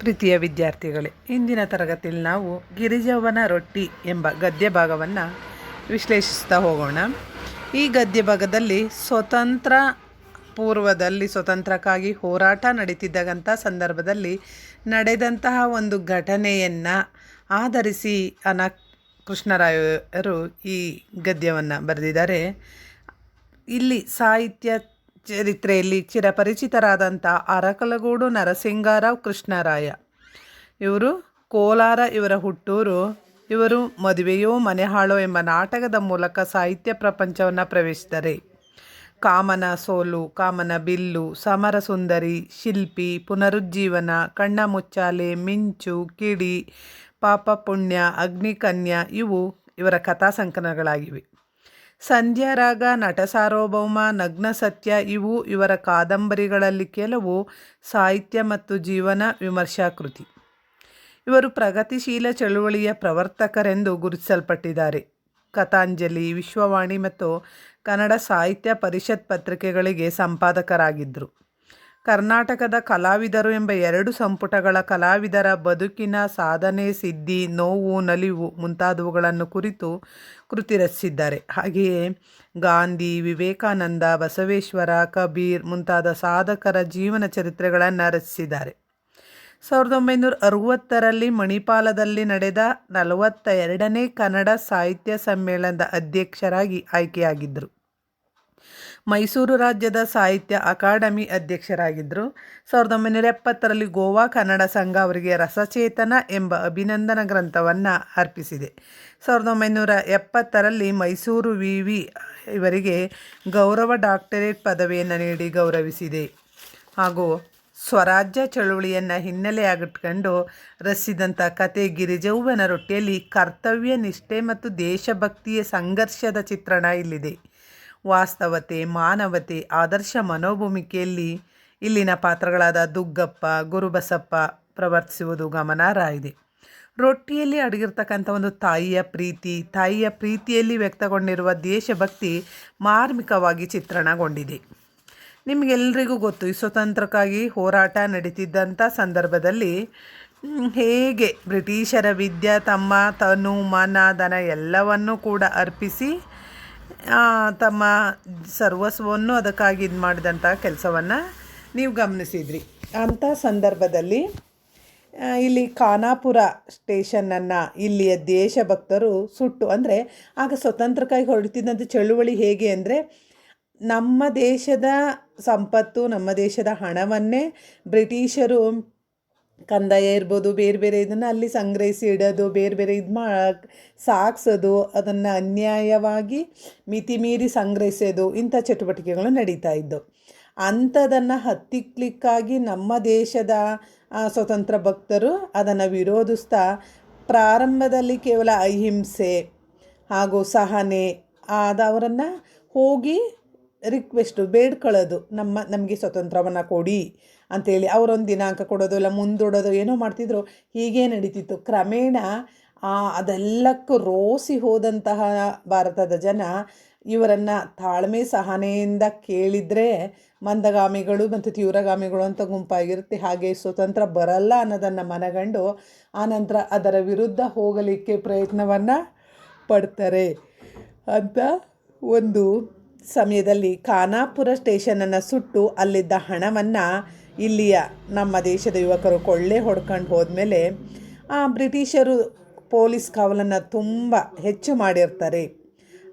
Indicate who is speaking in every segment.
Speaker 1: ಪ್ರೀತಿಯ ವಿದ್ಯಾರ್ಥಿಗಳೇ, ಇಂದಿನ ತರಗತಿಯಲ್ಲಿ ನಾವು ಗಿರಿಜವನ ರೊಟ್ಟಿ ಎಂಬ ಗದ್ಯ ಭಾಗವನ್ನು ವಿಶ್ಲೇಷಿಸ್ತಾ ಹೋಗೋಣ. ಈ ಗದ್ಯ ಭಾಗದಲ್ಲಿ ಸ್ವತಂತ್ರ ಪೂರ್ವದಲ್ಲಿ, ಸ್ವತಂತ್ರಕ್ಕಾಗಿ ಹೋರಾಟ ನಡೀತಿದ್ದಾಗಂಥ ಸಂದರ್ಭದಲ್ಲಿ ನಡೆದಂತಹ ಒಂದು ಘಟನೆಯನ್ನು ಆಧರಿಸಿ ಅನ ಕೃಷ್ಣರಾಯರು ಈ ಗದ್ಯವನ್ನು ಬರೆದಿದ್ದಾರೆ. ಇಲ್ಲಿ ಸಾಹಿತ್ಯ ಚರಿತ್ರೆಯಲ್ಲಿ ಚಿರಪರಿಚಿತರಾದಂಥ ಅರಕಲಗೂಡು ನರಸಿಂಗರಾವ್ ಕೃಷ್ಣರಾಯ. ಇವರು ಕೋಲಾರ ಇವರ ಹುಟ್ಟೂರು, ಇವರು ಮದುವೆಯೋ ಮನೆಹಾಳೋ ಎಂಬ ನಾಟಕದ ಮೂಲಕ ಸಾಹಿತ್ಯ ಪ್ರಪಂಚವನ್ನು ಪ್ರವೇಶಿಸಿದರೆ. ಕಾಮನ ಸೋಲು, ಕಾಮನ ಬಿಲ್ಲು, ಸಮರ ಸುಂದರಿ, ಶಿಲ್ಪಿ, ಪುನರುಜ್ಜೀವನ, ಕಣ್ಣ ಮುಚ್ಚಾಲೆ, ಮಿಂಚು, ಕಿಡಿ, ಪಾಪ ಪುಣ್ಯ, ಅಗ್ನಿಕನ್ಯ ಇವು ಇವರ ಕಥಾ ಸಂಕಲನಗಳಾಗಿವೆ ಸಂಧ್ಯಾರಾಗ ನಟ ಸಾರ್ವಭೌಮ, ನಗ್ನ ಸತ್ಯ ಇವು ಇವರ ಕಾದಂಬರಿಗಳಲ್ಲಿ ಕೆಲವು ಸಾಹಿತ್ಯ ಮತ್ತು ಜೀವನ ವಿಮರ್ಶಾಕೃತಿ. ಇವರು ಪ್ರಗತಿಶೀಲ ಚಳುವಳಿಯ ಪ್ರವರ್ತಕರೆಂದು ಗುರುತಿಸಲ್ಪಟ್ಟಿದ್ದಾರೆ. ಕಥಾಂಜಲಿ, ವಿಶ್ವವಾಣಿ ಮತ್ತು ಕನ್ನಡ ಸಾಹಿತ್ಯ ಪರಿಷತ್ ಪತ್ರಿಕೆಗಳಿಗೆ ಸಂಪಾದಕರಾಗಿದ್ದರು. ಕರ್ನಾಟಕದ ಕಲಾವಿದರು ಎಂಬ ಎರಡು ಸಂಪುಟಗಳ ಕಲಾವಿದರ ಬದುಕಿನ ಸಾಧನೆ, ಸಿದ್ಧಿ, ನೋವು, ನಲಿವು ಮುಂತಾದವುಗಳನ್ನು ಕುರಿತು ಕೃತಿ ರಚಿಸಿದ್ದಾರೆ. ಹಾಗೆಯೇ ಗಾಂಧಿ, ವಿವೇಕಾನಂದ, ಬಸವೇಶ್ವರ, ಕಬೀರ್ ಮುಂತಾದ ಸಾಧಕರ ಜೀವನ ಚರಿತ್ರೆಗಳನ್ನು ರಚಿಸಿದ್ದಾರೆ. ಸಾವಿರದ ಒಂಬೈನೂರ ಅರುವತ್ತರಲ್ಲಿ ಮಣಿಪಾಲದಲ್ಲಿ ನಡೆದ ನಲವತ್ತ ಎರಡನೇ ಕನ್ನಡ ಸಾಹಿತ್ಯ ಸಮ್ಮೇಳನದ ಅಧ್ಯಕ್ಷರಾಗಿ ಆಯ್ಕೆಯಾಗಿದ್ದರು. ಮೈಸೂರು ರಾಜ್ಯದ ಸಾಹಿತ್ಯ ಅಕಾಡೆಮಿ ಅಧ್ಯಕ್ಷರಾಗಿದ್ದರು. ಸಾವಿರದ ಒಂಬೈನೂರ ಎಪ್ಪತ್ತರಲ್ಲಿ ಗೋವಾ ಕನ್ನಡ ಸಂಘ ಅವರಿಗೆ ರಸಚೇತನ ಎಂಬ ಅಭಿನಂದನ ಗ್ರಂಥವನ್ನು ಅರ್ಪಿಸಿದೆ. ಸಾವಿರದ ಒಂಬೈನೂರ ಎಪ್ಪತ್ತರಲ್ಲಿ ಮೈಸೂರು ವಿ. ವಿ. ಇವರಿಗೆ ಗೌರವ ಡಾಕ್ಟರೇಟ್ ಪದವಿಯನ್ನು ನೀಡಿ ಗೌರವಿಸಿದೆ. ಹಾಗೂ ಸ್ವರಾಜ್ಯ ಚಳುವಳಿಯನ್ನು ಹಿನ್ನೆಲೆಯಾಗಿಟ್ಕೊಂಡು ರಚಿಸಿದಂಥ ಕತೆ ಗಿರಿಜವ್ವನ ರೊಟ್ಟಿಯಲ್ಲಿ ಕರ್ತವ್ಯ, ನಿಷ್ಠೆ ಮತ್ತು ದೇಶಭಕ್ತಿಯ ಸಂಘರ್ಷದ ಚಿತ್ರಣ ಇಲ್ಲಿದೆ. ವಾಸ್ತವತೆ, ಮಾನವತೆ, ಆದರ್ಶ ಮನೋಭೂಮಿಕೆಯಲ್ಲಿ ಇಲ್ಲಿನ ಪಾತ್ರಗಳಾದ ದುಗ್ಗಪ್ಪ, ಗುರುಬಸಪ್ಪ ಪ್ರವರ್ತಿಸುವುದು ಗಮನಾರ್ಹ ಇದೆ ರೊಟ್ಟಿಯಲ್ಲಿ ಅಡಗಿರ್ತಕ್ಕಂಥ ಒಂದು ತಾಯಿಯ ಪ್ರೀತಿ, ತಾಯಿಯ ಪ್ರೀತಿಯಲ್ಲಿ ವ್ಯಕ್ತಗೊಂಡಿರುವ ದೇಶಭಕ್ತಿ ಮಾರ್ಮಿಕವಾಗಿ ಚಿತ್ರಣಗೊಂಡಿದೆ. ನಿಮಗೆಲ್ಲರಿಗೂ ಗೊತ್ತು, ಈ ಸ್ವತಂತ್ರಕ್ಕಾಗಿ ಹೋರಾಟ ನಡೀತಿದ್ದಂಥ ಸಂದರ್ಭದಲ್ಲಿ ಹೇಗೆ ಬ್ರಿಟಿಷರ ವಿದ್ಯಾ, ತಮ್ಮ ತನು, ಮನ, ಧನ ಎಲ್ಲವನ್ನೂ ಕೂಡ ಅರ್ಪಿಸಿ ತಮ್ಮ ಸರ್ವಸ್ವವನ್ನು ಅದಕ್ಕಾಗಿ ಇದು ಮಾಡಿದಂಥ ಕೆಲಸವನ್ನು ನೀವು ಗಮನಿಸಿದ್ರಿ. ಅಂಥ ಸಂದರ್ಭದಲ್ಲಿ ಇಲ್ಲಿ ಖಾನಾಪುರ ಸ್ಟೇಷನನ್ನು ಇಲ್ಲಿಯ ದೇಶಭಕ್ತರು ಸುಟ್ಟು ಅಂದರೆ, ಆಗ ಸ್ವತಂತ್ರಕ್ಕಾಗಿ ಹೊರಡ್ತಿದ್ದಂಥ ಚಳುವಳಿ ಹೇಗೆ ಅಂದರೆ, ನಮ್ಮ ದೇಶದ ಸಂಪತ್ತು, ನಮ್ಮ ದೇಶದ ಹಣವನ್ನೇ ಬ್ರಿಟಿಷರು ಕಂದಾಯ ಇರ್ಬೋದು, ಬೇರೆ ಬೇರೆ ಇದನ್ನು ಅಲ್ಲಿ ಸಂಗ್ರಹಿಸಿ ಇಡೋದು, ಬೇರೆ ಬೇರೆ ಇದು ಮಾ ಸಾಗಿಸೋದು ಅದನ್ನು ಅನ್ಯಾಯವಾಗಿ ಮಿತಿ ಮೀರಿ ಸಂಗ್ರಹಿಸೋದು ಇಂಥ ಚಟುವಟಿಕೆಗಳು ನಡೀತಾ ಇದ್ದವು ಅಂಥದನ್ನು ಹತ್ತಿಕ್ಲಿಕ್ಕಾಗಿ ನಮ್ಮ ದೇಶದ ಸ್ವತಂತ್ರ ಭಕ್ತರು ಅದನ್ನು ವಿರೋಧಿಸ್ತಾ ಪ್ರಾರಂಭದಲ್ಲಿ ಕೇವಲ ಅಹಿಂಸೆ ಹಾಗೂ ಸಹನೆ ಆದವರನ್ನು ಹೋಗಿ ರಿಕ್ವೆಸ್ಟು ಬೇಡ್ಕೊಳ್ಳೋದು. ನಮ್ಮ, ನಮಗೆ ಸ್ವತಂತ್ರವನ್ನು ಕೊಡಿ. ಅಂಥೇಳಿ ಅವರೊಂದು ದಿನಾಂಕ ಕೊಡೋದು, ಇಲ್ಲ ಮುಂದೂಡೋದು, ಏನೋ ಮಾಡ್ತಿದ್ರು. ಹೀಗೆ ನಡೀತಿತ್ತು. ಕ್ರಮೇಣ ಅದೆಲ್ಲಕ್ಕೂ ರೋಸಿ ಹೋದಂತಹ ಭಾರತದ ಜನ ಇವರನ್ನು ತಾಳ್ಮೆ ಸಹನೆಯಿಂದ ಕೇಳಿದರೆ ಮಂದಗಾಮಿಗಳು ಮತ್ತು ತೀವ್ರಗಾಮಿಗಳು ಅಂತ ಗುಂಪಾಗಿರುತ್ತೆ. ಹಾಗೆ ಸ್ವತಂತ್ರ ಬರಲ್ಲ ಅನ್ನೋದನ್ನು ಮನಗಂಡು ಆನಂತರ ಅದರ ವಿರುದ್ಧ ಹೋಗಲಿಕ್ಕೆ ಪ್ರಯತ್ನವನ್ನು ಪಡ್ತಾರೆ ಅಂತ ಒಂದು ಸಮಯದಲ್ಲಿ ಖಾನಾಪುರ ಸ್ಟೇಷನನ್ನು ಸುಟ್ಟು ಅಲ್ಲಿದ್ದ ಹಣವನ್ನು ಇಲ್ಲಿಯ ನಮ್ಮ ದೇಶದ ಯುವಕರು ಕೊಳ್ಳೆ ಹೊಡ್ಕೊಂಡು ಹೋದ್ಮೇಲೆ ಆ ಬ್ರಿಟಿಷರು ಪೊಲೀಸ್ ಕಾವಲನ್ನು ತುಂಬ ಹೆಚ್ಚು ಮಾಡಿರ್ತಾರೆ.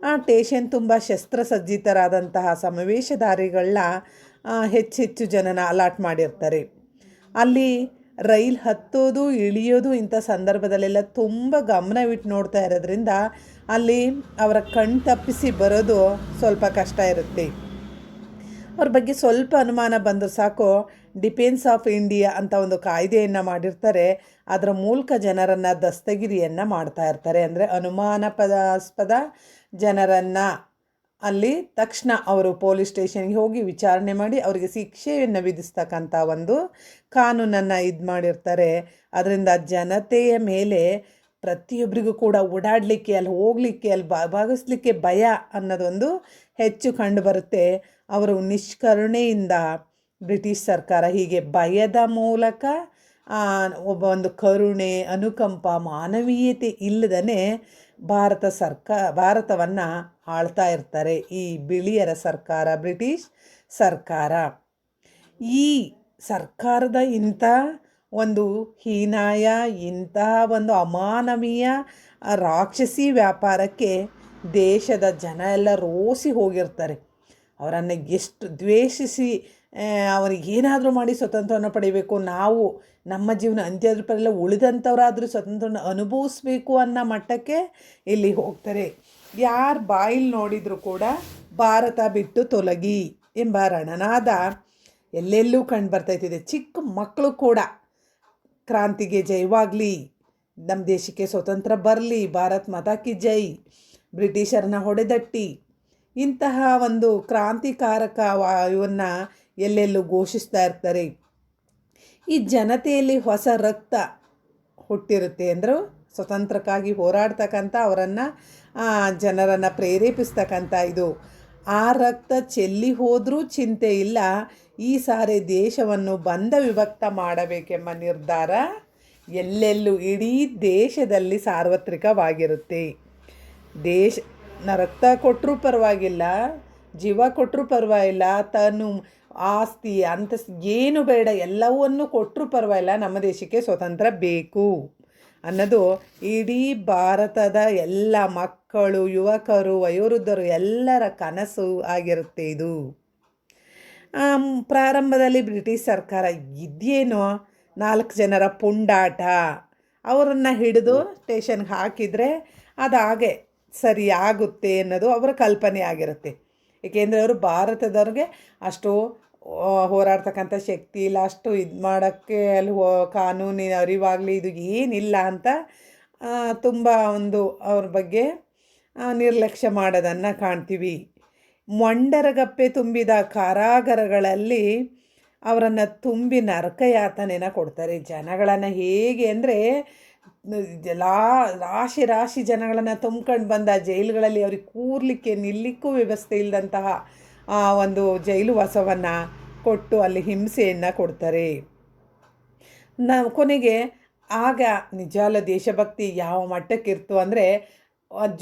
Speaker 1: ಆ ಟೇಷನ್ ತುಂಬ ಶಸ್ತ್ರಸಜ್ಜಿತರಾದಂತಹ ಸಮಾವೇಶಧಾರಿಗಳನ್ನ ಹೆಚ್ಚೆಚ್ಚು ಜನನ ಅಲಾಟ್ ಮಾಡಿರ್ತಾರೆ. ಅಲ್ಲಿ ರೈಲ್ ಹತ್ತೋದು, ಇಳಿಯೋದು ಇಂಥ ಸಂದರ್ಭದಲ್ಲೆಲ್ಲ ತುಂಬ ಗಮನವಿಟ್ಟು ನೋಡ್ತಾ ಇರೋದ್ರಿಂದ ಅಲ್ಲಿ ಅವರ ಕಣ್ ತಪ್ಪಿಸಿ ಬರೋದು ಸ್ವಲ್ಪ ಕಷ್ಟ ಇರುತ್ತೆ. ಅವ್ರ ಬಗ್ಗೆ ಸ್ವಲ್ಪ ಅನುಮಾನ ಬಂದರೂ ಸಾಕು ಡಿಫೆನ್ಸ್ ಆಫ್ ಇಂಡಿಯಾ ಅಂತ ಒಂದು ಕಾಯ್ದೆಯನ್ನು ಮಾಡಿರ್ತಾರೆ. ಅದರ ಮೂಲಕ ಜನರನ್ನು ದಸ್ತಗಿರಿಯನ್ನು ಮಾಡ್ತಾ ಇರ್ತಾರೆ. ಅಂದರೆ ಅನುಮಾನಪದಾಸ್ಪದ ಜನರನ್ನು ಅಲ್ಲಿ ತಕ್ಷಣ ಅವರು ಪೊಲೀಸ್ ಸ್ಟೇಷನ್ಗೆ ಹೋಗಿ ವಿಚಾರಣೆ ಮಾಡಿ ಅವರಿಗೆ ಶಿಕ್ಷೆಯನ್ನು ವಿಧಿಸ್ತಕ್ಕಂಥ ಒಂದು ಕಾನೂನನ್ನು ಇದು ಮಾಡಿರ್ತಾರೆ. ಅದರಿಂದ ಜನತೆಯ ಮೇಲೆ ಪ್ರತಿಯೊಬ್ಬರಿಗೂ ಕೂಡ ಓಡಾಡಲಿಕ್ಕೆ, ಅಲ್ಲಿ ಹೋಗಲಿಕ್ಕೆ, ಅಲ್ಲಿ ಭಾಗಿಸ್ಲಿಕ್ಕೆ ಭಯ ಅನ್ನೋದೊಂದು ಹೆಚ್ಚು ಕಂಡು ಬರುತ್ತೆ. ಅವರು ನಿಷ್ಕರುಣೆಯಿಂದ ಬ್ರಿಟಿಷ್ ಸರ್ಕಾರ ಹೀಗೆ ಭಯದ ಮೂಲಕ ಒಬ್ಬ ಒಂದು ಕರುಣೆ, ಅನುಕಂಪ, ಮಾನವೀಯತೆ ಇಲ್ಲದೇ ಭಾರತ ಸರ್ಕಾ, ಭಾರತವನ್ನು ಆಳ್ತಾ ಇರ್ತಾರೆ ಈ ಬಿಳಿಯರ ಸರ್ಕಾರ, ಬ್ರಿಟಿಷ್ ಸರ್ಕಾರ. ಈ ಸರ್ಕಾರದ ಇಂಥ ಒಂದು ಹೀನಾಯ ಇಂತಹ ಒಂದು ಅಮಾನವೀಯ ರಾಕ್ಷಸಿ ವ್ಯಾಪಾರಕ್ಕೆ ದೇಶದ ಜನ ಎಲ್ಲ ರೋಸಿ ಹೋಗಿರ್ತಾರೆ. ಅವರನ್ನು ಎಷ್ಟು ದ್ವೇಷಿಸಿ ಅವರಿಗೆ ಏನಾದರೂ ಮಾಡಿ ಸ್ವತಂತ್ರವನ್ನು ಪಡಿಬೇಕು. ನಾವು ನಮ್ಮ ಜೀವನ ಅಂತ್ಯದ ಪರಲ್ಲ ಉಳಿದಂಥವರಾದರೂ ಸ್ವತಂತ್ರವನ್ನು ಅನುಭವಿಸ್ಬೇಕು ಅನ್ನೋ ಮಟ್ಟಕ್ಕೆ ಇಲ್ಲಿ ಹೋಗ್ತಾರೆ. ಯಾರು ಬಾಯಿಲ್ ನೋಡಿದರೂ ಕೂಡ ಭಾರತ ಬಿಟ್ಟು ತೊಲಗಿ ಎಂಬ ರಣನಾದ ಎಲ್ಲೆಲ್ಲೂ ಕಂಡು ಬರ್ತಾಯ್ತಿದೆ. ಚಿಕ್ಕ ಮಕ್ಕಳು ಕೂಡ ಕ್ರಾಂತಿಗೆ ಜಯವಾಗಲಿ, ನಮ್ಮ ದೇಶಕ್ಕೆ ಸ್ವತಂತ್ರ ಬರಲಿ, ಭಾರತ್ ಮಾತಾಕಿ ಜೈ, ಬ್ರಿಟಿಷರನ್ನ ಹೊಡೆದಟ್ಟಿ. ಇಂತಹ ಒಂದು ಕ್ರಾಂತಿಕಾರಕ ಎಲ್ಲೆಲ್ಲೂ ಘೋಷಿಸ್ತಾ ಇರ್ತಾರೆ. ಈ ಜನತೆಯಲ್ಲಿ ಹೊಸ ರಕ್ತ ಹುಟ್ಟಿರುತ್ತೆ ಅಂದರು ಸ್ವತಂತ್ರಕ್ಕಾಗಿ ಹೋರಾಡ್ತಕ್ಕಂಥ ಅವರನ್ನು ಜನರನ್ನು ಪ್ರೇರೇಪಿಸ್ತಕ್ಕಂಥ ಇದು. ಆ ರಕ್ತ ಚೆಲ್ಲಿ ಹೋದರೂ ಚಿಂತೆ ಇಲ್ಲ. ಈ ಸಾರಿ ದೇಶವನ್ನು ಬಂದ ವಿಭಕ್ತ ಮಾಡಬೇಕೆಂಬ ನಿರ್ಧಾರ ಎಲ್ಲೆಲ್ಲೂ ಇಡೀ ದೇಶದಲ್ಲಿ ಸಾರ್ವತ್ರಿಕವಾಗಿರುತ್ತೆ. ದೇಶ ರಕ್ತ ಕೊಟ್ಟರೂ ಪರವಾಗಿಲ್ಲ, ಜೀವ ಕೊಟ್ಟರೂ ಪರವಾಗಿಲ್ಲ, ತನು ಆಸ್ತಿ, ಅಂತಸ್ತು ಏನು ಬೇಡ, ಎಲ್ಲವನ್ನು ಕೊಟ್ಟರು ಪರವಾಗಿಲ್ಲ, ನಮ್ಮ ದೇಶಕ್ಕೆ ಸ್ವತಂತ್ರ ಬೇಕು ಅನ್ನೋದು ಇಡೀ ಭಾರತದ ಎಲ್ಲ ಮಕ್ಕಳು, ಯುವಕರು, ವಯೋವೃದ್ಧರು ಎಲ್ಲರ ಕನಸು ಆಗಿರುತ್ತೆ ಇದು. ಪ್ರಾರಂಭದಲ್ಲಿ ಬ್ರಿಟಿಷ್ ಸರ್ಕಾರ ಇದೇನೋ ನಾಲ್ಕು ಜನರ ಪುಂಡಾಟ, ಅವರನ್ನು ಹಿಡಿದು ಸ್ಟೇಷನ್ಗೆ ಹಾಕಿದರೆ ಅದು ಹಾಗೆ ಸರಿ ಆಗುತ್ತೆ ಅನ್ನೋದು ಅವರ ಕಲ್ಪನೆ ಆಗಿರುತ್ತೆ. ಏಕೆಂದರೆ ಅವರು ಭಾರತದವ್ರಿಗೆ ಅಷ್ಟು ಹೋರಾಡ್ತಕ್ಕಂಥ ಶಕ್ತಿ ಇಲ್ಲ, ಅಷ್ಟು ಇದು ಮಾಡೋಕ್ಕೆ ಅಲ್ಲಿ ಹೋ, ಕಾನೂನಿನ ಅರಿವಾಗಲಿ ಇದು ಏನಿಲ್ಲ ಅಂತ ತುಂಬ ಒಂದು ಅವ್ರ ಬಗ್ಗೆ ನಿರ್ಲಕ್ಷ್ಯ ಮಾಡೋದನ್ನು ಕಾಣ್ತೀವಿ. ಮೊಂಡರಗಪ್ಪೆ ತುಂಬಿದ ಕಾರಾಗರಗಳಲ್ಲಿ ಅವರನ್ನು ತುಂಬಿ ನರಕಯಾತನೆನ ಕೊಡ್ತಾರೆ. ಜನಗಳನ್ನು ಹೇಗೆ ಅಂದರೆ, ಲಾ, ರಾಶಿ ರಾಶಿ ಜನಗಳನ್ನು ತುಂಬ್ಕೊಂಡು ಬಂದ ಜೈಲುಗಳಲ್ಲಿ ಅವ್ರಿಗೆ ಕೂರ್ಲಿಕ್ಕೆ ನಿಲ್ಲಿಕ್ಕೂ ವ್ಯವಸ್ಥೆ ಇಲ್ಲದಂತಹ ಒಂದು ಜೈಲು ವಾಸವನ್ನು ಕೊಟ್ಟು ಅಲ್ಲಿ ಹಿಂಸೆಯನ್ನು ಕೊಡ್ತಾರೆ. ನ ಕೊನೆಗೆ ಆಗ ನಿಜಾಲ ದೇಶಭಕ್ತಿ ಯಾವ ಮಟ್ಟಕ್ಕಿರ್ತು ಅಂದರೆ